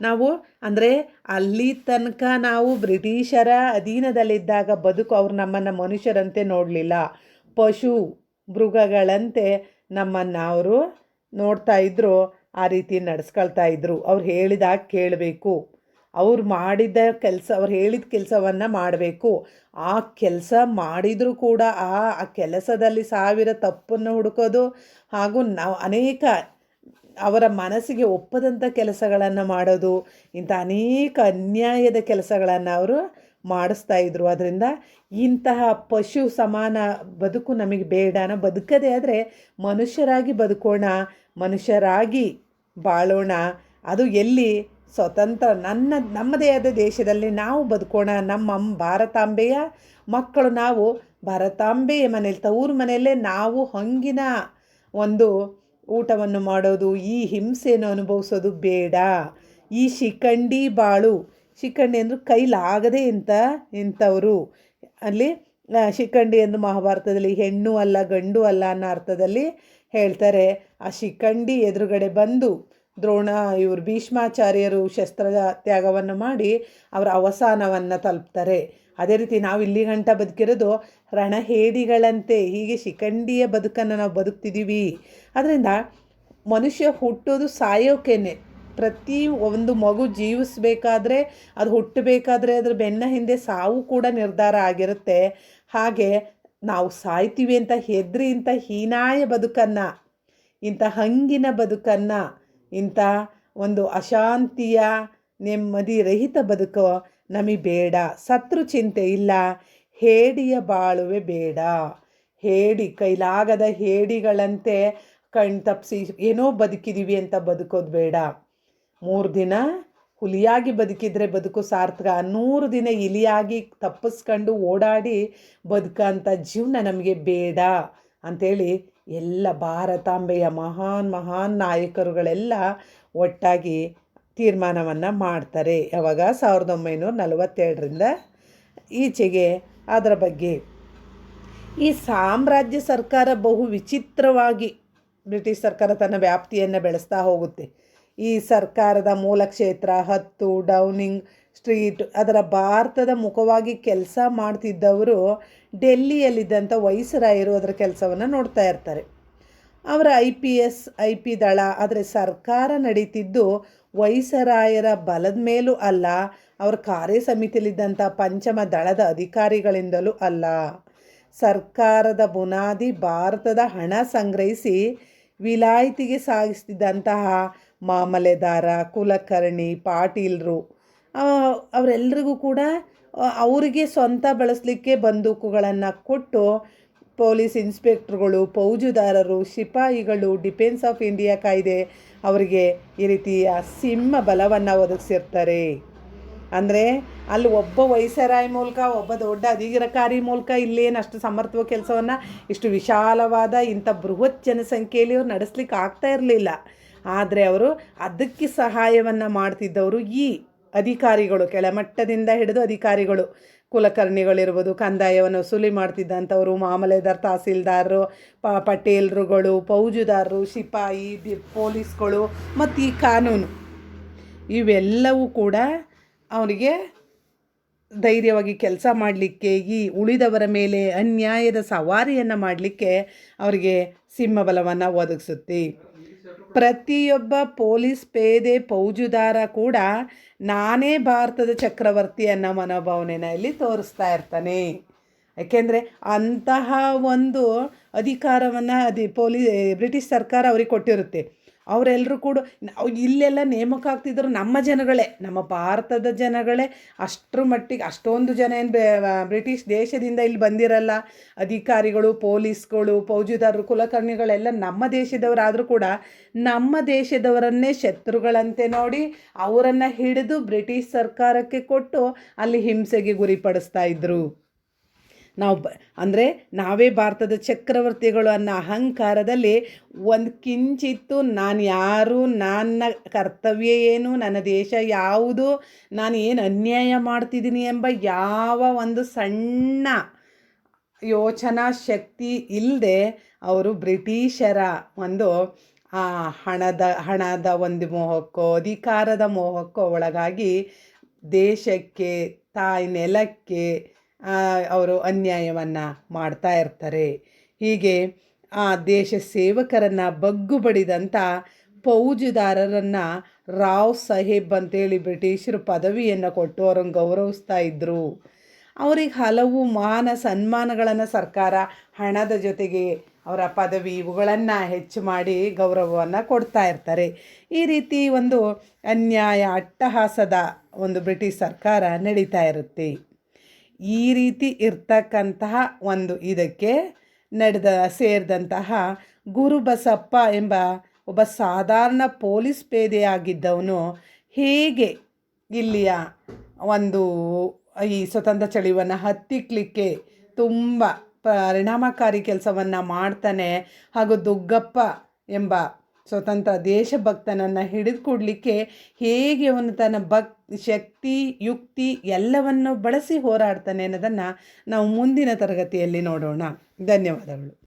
Speaker 1: ನಾವು, ಅಂದರೆ ಅಲ್ಲಿ ತನಕ ನಾವು ಬ್ರಿಟಿಷರ ಅಧೀನದಲ್ಲಿದ್ದಾಗ ಬದುಕು ಅವ್ರು ನಮ್ಮನ್ನು ಮನುಷ್ಯರಂತೆ ನೋಡಲಿಲ್ಲ. ಪಶು ಮೃಗಗಳಂತೆ ನಮ್ಮನ್ನು ಅವರು ನೋಡ್ತಾ ಇದ್ದರು ಆ ರೀತಿ ನಡೆಸ್ಕೊಳ್ತಾ ಇದ್ದರು ಅವ್ರು ಹೇಳಿದಾಗ ಕೇಳಬೇಕು. ಅವ್ರು ಮಾಡಿದ ಕೆಲಸ, ಅವ್ರು ಹೇಳಿದ ಕೆಲಸವನ್ನು ಮಾಡಬೇಕು. ಆ ಕೆಲಸ ಮಾಡಿದರೂ ಕೂಡ ಆ ಆ ಕೆಲಸದಲ್ಲಿ ಸಾವಿರ ತಪ್ಪನ್ನು ಹುಡುಕೋದು ಹಾಗೂ ನಾವು ಅನೇಕ ಅವರ ಮನಸ್ಸಿಗೆ ಒಪ್ಪದಂಥ ಕೆಲಸಗಳನ್ನು ಮಾಡೋದು, ಇಂಥ ಅನೇಕ ಅನ್ಯಾಯದ ಕೆಲಸಗಳನ್ನು ಅವರು ಮಾಡಿಸ್ತಾ ಇದ್ರು. ಅದರಿಂದ ಇಂತಹ ಪಶು ಸಮಾನ ಬದುಕು ನಮಗೆ ಬೇಡನ ಬದುಕದೇ ಆದರೆ ಮನುಷ್ಯರಾಗಿ ಬದುಕೋಣ, ಮನುಷ್ಯರಾಗಿ ಬಾಳೋಣ. ಅದು ಎಲ್ಲಿ ಸ್ವತಂತ್ರ ನನ್ನ, ನಮ್ಮದೇ ಆದ ದೇಶದಲ್ಲಿ ನಾವು ಬದುಕೋಣ. ನಮ್ಮ ಭಾರತಾಂಬೆಯ ಮಕ್ಕಳು ನಾವು ಭಾರತಾಂಬೆಯ ಮನೇಲಿ ತವ್ರ ಮನೆಯಲ್ಲೇ ನಾವು ಹಂಗಿನ ಒಂದು ಊಟವನ್ನು ಮಾಡೋದು, ಈ ಹಿಂಸೆಯನ್ನು ಅನುಭವಿಸೋದು ಬೇಡ. ಈ ಶಿಖಂಡಿ ಬಾಳು, ಶಿಖಂಡಿ ಅಂದರು ಕೈಲಾಗದೆ ಇಂಥ ಇಂಥವರು. ಅಲ್ಲಿ ಶಿಖಂಡಿ ಎಂದು ಮಹಾಭಾರತದಲ್ಲಿ ಹೆಣ್ಣು ಅಲ್ಲ ಗಂಡು ಅಲ್ಲ ಅನ್ನೋ ಅರ್ಥದಲ್ಲಿ ಹೇಳ್ತಾರೆ. ಆ ಶಿಖಂಡಿ ಎದುರುಗಡೆ ಬಂದು ದ್ರೋಣ, ಇವರು ಭೀಷ್ಮಾಚಾರ್ಯರು ಶಸ್ತ್ರ ತ್ಯಾಗವನ್ನು ಮಾಡಿ ಅವರ ಅವಸಾನವನ್ನು ತಲುಪ್ತಾರೆ. ಅದೇ ರೀತಿ ನಾವು ಇಲ್ಲಿ ಗಂಟ ಬದುಕಿರೋದು ರಣಹೇಡಿಗಳಂತೆ ಹೀಗೆ ಶಿಖಂಡಿಯ ಬದುಕನ್ನು ನಾವು ಬದುಕ್ತಿದ್ದೀವಿ. ಅದರಿಂದ ಮನುಷ್ಯ ಹುಟ್ಟೋದು ಸಾಯೋಕೇನೆ. ಪ್ರತಿ ಒಂದು ಮಗು ಜೀವಿಸಬೇಕಾದ್ರೆ, ಅದು ಹುಟ್ಟಬೇಕಾದ್ರೆ ಅದ್ರ ಬೆನ್ನ ಹಿಂದೆ ಸಾವು ಕೂಡ ನಿರ್ಧಾರ ಆಗಿರುತ್ತೆ. ಹಾಗೆ ನಾವು ಸಾಯ್ತೀವಿ ಅಂತ ಹೆದ್ರಿ ಇಂಥ ಹೀನಾಯ ಬದುಕನ್ನು, ಇಂಥ ಹಂಗಿನ ಬದುಕನ್ನು ಇಂಥ ಒಂದು ಅಶಾಂತಿಯ, ನೆಮ್ಮದಿ ರಹಿತ ಬದುಕು ನಮಗೆ ಬೇಡ. ಸತ್ರು ಚಿಂತೆ ಇಲ್ಲ, ಹೇಡಿಯ ಬಾಳುವೆ ಬೇಡ. ಹೇಡಿ, ಕೈಲಾಗದ ಹೇಡಿಗಳಂತೆ ಕಣ್ ತಪ್ಪಿಸಿ ಏನೋ ಬದುಕಿದ್ದೀವಿ ಅಂತ ಬದುಕೋದು ಬೇಡ. ಮೂರು ದಿನ ಹುಲಿಯಾಗಿ ಬದುಕಿದರೆ ಬದುಕು ಸಾರ್ಥಕ. ನೂರು ದಿನ ಇಲಿಯಾಗಿ ತಪ್ಪಿಸ್ಕೊಂಡು ಓಡಾಡಿ ಬದುಕಂಥ ಜೀವನ ನಮಗೆ ಬೇಡ. ಅಂಥೇಳಿ ಎಲ್ಲ ಭಾರತಾಂಬೆಯ ಮಹಾನ್ ಮಹಾನ್ ನಾಯಕರುಗಳೆಲ್ಲ ಒಟ್ಟಾಗಿ ತೀರ್ಮಾನವನ್ನು ಮಾಡ್ತಾರೆ. ಯಾವಾಗ? ಸಾವಿರದ ಒಂಬೈನೂರ ನಲವತ್ತೆರಡರಿಂದ ಈಚೆಗೆ. ಅದರ ಬಗ್ಗೆ ಈ ಸಾಮ್ರಾಜ್ಯ ಸರ್ಕಾರ ಬಹು ವಿಚಿತ್ರವಾಗಿ ಬ್ರಿಟಿಷ್ ಸರ್ಕಾರ ತನ್ನ ವ್ಯಾಪ್ತಿಯನ್ನು ಬೆಳೆಸ್ತಾ ಹೋಗುತ್ತೆ. ಈ ಸರ್ಕಾರದ ಮೂಲ ಕ್ಷೇತ್ರ ಹತ್ತು, ಡೌನಿಂಗ್ ಸ್ಟ್ರೀಟ್, ಅದರ ಭಾರತದ ಮುಖವಾಗಿ ಕೆಲಸ ಮಾಡ್ತಿದ್ದವರು ಡೆಲ್ಲಿಯಲ್ಲಿದ್ದಂಥ ವಯಸ್ಸರಾಯರು ಅದರ ಕೆಲಸವನ್ನು ನೋಡ್ತಾ ಇರ್ತಾರೆ. ಅವರ I P S, I P ದಳ ಆದರೆ ಸರ್ಕಾರ ನಡೀತಿದ್ದು ವೈಸರಾಯರ ಬಲದ ಮೇಲೂ ಅಲ್ಲ, ಅವರ ಕಾರ್ಯ ಸಮಿತಿಯಲ್ಲಿದ್ದಂಥ ಪಂಚಮ ದಳದ ಅಧಿಕಾರಿಗಳಿಂದಲೂ ಅಲ್ಲ. ಸರ್ಕಾರದ ಬುನಾದಿ ಭಾರತದ ಹಣ ಸಂಗ್ರಹಿಸಿ ವಿಲಾಯಿತಿಗೆ ಸಾಗಿಸ್ತಿದ್ದಂತಹ ಮಾಮಲೆದಾರ, ಕುಲಕರ್ಣಿ, ಪಾಟೀಲರು ಅವರೆಲ್ಲರಿಗೂ ಕೂಡ ಅವರಿಗೆ ಸ್ವಂತ ಬಳಸಲಿಕ್ಕೆ ಬಂದೂಕುಗಳನ್ನು ಕೊಟ್ಟು ಪೊಲೀಸ್ ಇನ್ಸ್ಪೆಕ್ಟ್ರುಗಳು ಫೌಜುದಾರರು ಸಿಪಾಯಿಗಳು, ಡಿಫೆನ್ಸ್ ಆಫ್ ಇಂಡಿಯಾ ಕಾಯ್ದೆ ಅವರಿಗೆ ಈ ರೀತಿಯ ಸಿಂಹ ಬಲವನ್ನು ಒದಗಿಸಿರ್ತಾರೆ. ಅಂದರೆ ಅಲ್ಲಿ ಒಬ್ಬ ವೈಸರಾಯ್ ಮೂಲಕ, ಒಬ್ಬ ದೊಡ್ಡ ಅಧಿಕಾರಿ ಮೂಲಕ ಇಲ್ಲೇನು ಅಷ್ಟು ಸಮರ್ಥವ ಕೆಲಸವನ್ನು, ಇಷ್ಟು ವಿಶಾಲವಾದ ಇಂಥ ಬೃಹತ್ ಜನಸಂಖ್ಯೆಯಲ್ಲಿ ಅವ್ರು ನಡೆಸ್ಲಿಕ್ಕೆ ಆಗ್ತಾ ಇರಲಿಲ್ಲ. ಆದರೆ ಅವರು ಅದಕ್ಕೆ ಸಹಾಯವನ್ನು ಮಾಡ್ತಿದ್ದವರು ಈ ಅಧಿಕಾರಿಗಳು, ಕೆಳಮಟ್ಟದಿಂದ ಹಿಡಿದು ಅಧಿಕಾರಿಗಳು, ಕುಲಕರ್ಣಿಗಳಿರ್ಬೋದು, ಕಂದಾಯವನ್ನು ವಸೂಲಿ ಮಾಡ್ತಿದ್ದಂಥವರು, ಮಾಮಲೆದಾರ್ ತಹಸೀಲ್ದಾರರು, ಪ, ಪಟೇಲ್ರುಗಳು ಫೌಜುದಾರರು ಶಿಪಾಯಿ ದಿ, ಪೊಲೀಸ್ಗಳು ಮತ್ತು ಈ ಕಾನೂನು. ಇವೆಲ್ಲವೂ ಕೂಡ ಅವನಿಗೆ ಧೈರ್ಯವಾಗಿ ಕೆಲಸ ಮಾಡಲಿಕ್ಕೆ, ಈ ಉಳಿದವರ ಮೇಲೆ ಅನ್ಯಾಯದ ಸವಾರಿಯನ್ನು ಮಾಡಲಿಕ್ಕೆ ಅವರಿಗೆ ಸಿಂಹಬಲವನ್ನು ಒದಗಿಸುತ್ತೆ. ಪ್ರತಿಯೊಬ್ಬ ಪೊಲೀಸ್ ಪೇದೆ ಫೌಜುದಾರ ಕೂಡ ನಾನೇ ಭಾರತದ ಚಕ್ರವರ್ತಿ ಅನ್ನೋ ಮನೋಭಾವನೆನ ಇಲ್ಲಿ ತೋರಿಸ್ತಾ ಇರ್ತಾನೆ. ಯಾಕೆಂದರೆ ಅಂತಹ ಒಂದು ಅಧಿಕಾರವನ್ನು ಅದಿ ಪೊಲೀ, ಬ್ರಿಟಿಷ್ ಸರ್ಕಾರ ಅವ್ರಿಗೆ ಕೊಟ್ಟಿರುತ್ತೆ. ಅವರೆಲ್ಲರೂ ಕೂಡ ಇಲ್ಲೆಲ್ಲ ನೇಮಕ ಆಗ್ತಿದ್ರು ನಮ್ಮ ಜನಗಳೇ, ನಮ್ಮ ಭಾರತದ ಜನಗಳೇ. ಅಷ್ಟರ ಮಟ್ಟಿಗೆ, ಅಷ್ಟೊಂದು ಜನ ಏನು ಬ್ರಿಟಿಷ್ ದೇಶದಿಂದ ಇಲ್ಲಿ ಬಂದಿರಲ್ಲ. ಅಧಿಕಾರಿಗಳು, ಪೊಲೀಸ್ಗಳು, ಫೌಜುದಾರರು, ಕುಲಕರ್ಣಿಗಳೆಲ್ಲ ನಮ್ಮ ದೇಶದವರಾದರೂ ಕೂಡ ನಮ್ಮ ದೇಶದವರನ್ನೇ ಶತ್ರುಗಳಂತೆ ನೋಡಿ ಅವರನ್ನು ಹಿಡಿದು ಬ್ರಿಟಿಷ್ ಸರ್ಕಾರಕ್ಕೆ ಕೊಟ್ಟು ಅಲ್ಲಿ ಹಿಂಸೆಗೆ ಗುರಿಪಡಿಸ್ತಾ ಇದ್ದರು ನಾವು ಬ, ಅಂದರೆ ನಾವೇ ಭಾರತದ ಚಕ್ರವರ್ತಿಗಳು ಅನ್ನೋ ಅಹಂಕಾರದಲ್ಲಿ ಒಂದು ಕಿಂಚಿತ್ತು ನಾನು ಯಾರು, ನನ್ನ ಕರ್ತವ್ಯ ಏನು, ನನ್ನ ದೇಶ ಯಾವುದು, ನಾನು ಏನು ಅನ್ಯಾಯ ಮಾಡ್ತಿದ್ದೀನಿ ಎಂಬ ಯಾವ ಒಂದು ಸಣ್ಣ ಯೋಚನಾ ಶಕ್ತಿ ಇಲ್ಲದೆ ಅವರು ಬ್ರಿಟಿಷರ ಒಂದು ಹಣದ ಹಣದ ಒಂದು ಮೋಹಕ್ಕೋ, ಅಧಿಕಾರದ ಮೋಹಕ್ಕೋ ಒಳಗಾಗಿ ದೇಶಕ್ಕೆ, ತಾಯಿ ನೆಲಕ್ಕೆ ಅವರು ಅನ್ಯಾಯವನ್ನು ಮಾಡ್ತಾ ಇರ್ತಾರೆ. ಹೀಗೆ ಆ ದೇಶ ಸೇವಕರನ್ನು ಬಗ್ಗು ಬಡಿದಂಥ ಫೌಜುದಾರರನ್ನು ರಾವ್ ಸಾಹೇಬ್ ಅಂತೇಳಿ ಬ್ರಿಟಿಷರು ಪದವಿಯನ್ನು ಕೊಟ್ಟು ಅವ್ರನ್ನ ಗೌರವಿಸ್ತಾ ಇದ್ದರು ಅವ್ರಿಗೆ ಹಲವು ಮಾನ ಸನ್ಮಾನಗಳನ್ನು ಸರ್ಕಾರ ಹಣದ ಜೊತೆಗೆ ಅವರ ಪದವಿ ಇವುಗಳನ್ನು ಹೆಚ್ಚು ಮಾಡಿ ಗೌರವವನ್ನು ಕೊಡ್ತಾ ಇರ್ತಾರೆ. ಈ ರೀತಿ ಒಂದು ಅನ್ಯಾಯ ಅಟ್ಟಹಾಸದ ಒಂದು ಬ್ರಿಟಿಷ್ ಸರ್ಕಾರ ನಡೀತಾ ಇರುತ್ತೆ. ಈ ರೀತಿ ಇರ್ತಕ್ಕಂತಹ ಒಂದು ಇದಕ್ಕೆ ನಡೆದ, ಸೇರಿದಂತಹ ಗುರುಬಸಪ್ಪ ಎಂಬ ಒಬ್ಬ ಸಾಧಾರಣ ಪೊಲೀಸ್ ಪೇದೆಯಾಗಿದ್ದವನು ಹೇಗೆ ಇಲ್ಲಿಯ ಒಂದು ಈ ಸ್ವತಂತ್ರ ಚಳಿವನ್ನು ಹತ್ತಿಕ್ಕಲಿಕ್ಕೆ ತುಂಬ ಪರಿಣಾಮಕಾರಿ ಕೆಲಸವನ್ನು ಮಾಡ್ತಾನೆ ಹಾಗೂ ದುಗ್ಗಪ್ಪ ಎಂಬ ಸ್ವತಂತ್ರ ದೇಶಭಕ್ತನನ್ನು ಹಿಡಿದು ಕೊಡಲಿಕ್ಕೆ ಹೇಗೆ ಅವನು ತನ್ನ ಭಕ್, ಶಕ್ತಿ, ಯುಕ್ತಿ ಎಲ್ಲವನ್ನು ಬಳಸಿ ಹೋರಾಡ್ತಾನೆ ಅನ್ನೋದನ್ನು ನಾವು ಮುಂದಿನ ತರಗತಿಯಲ್ಲಿ ನೋಡೋಣ. ಧನ್ಯವಾದಗಳು.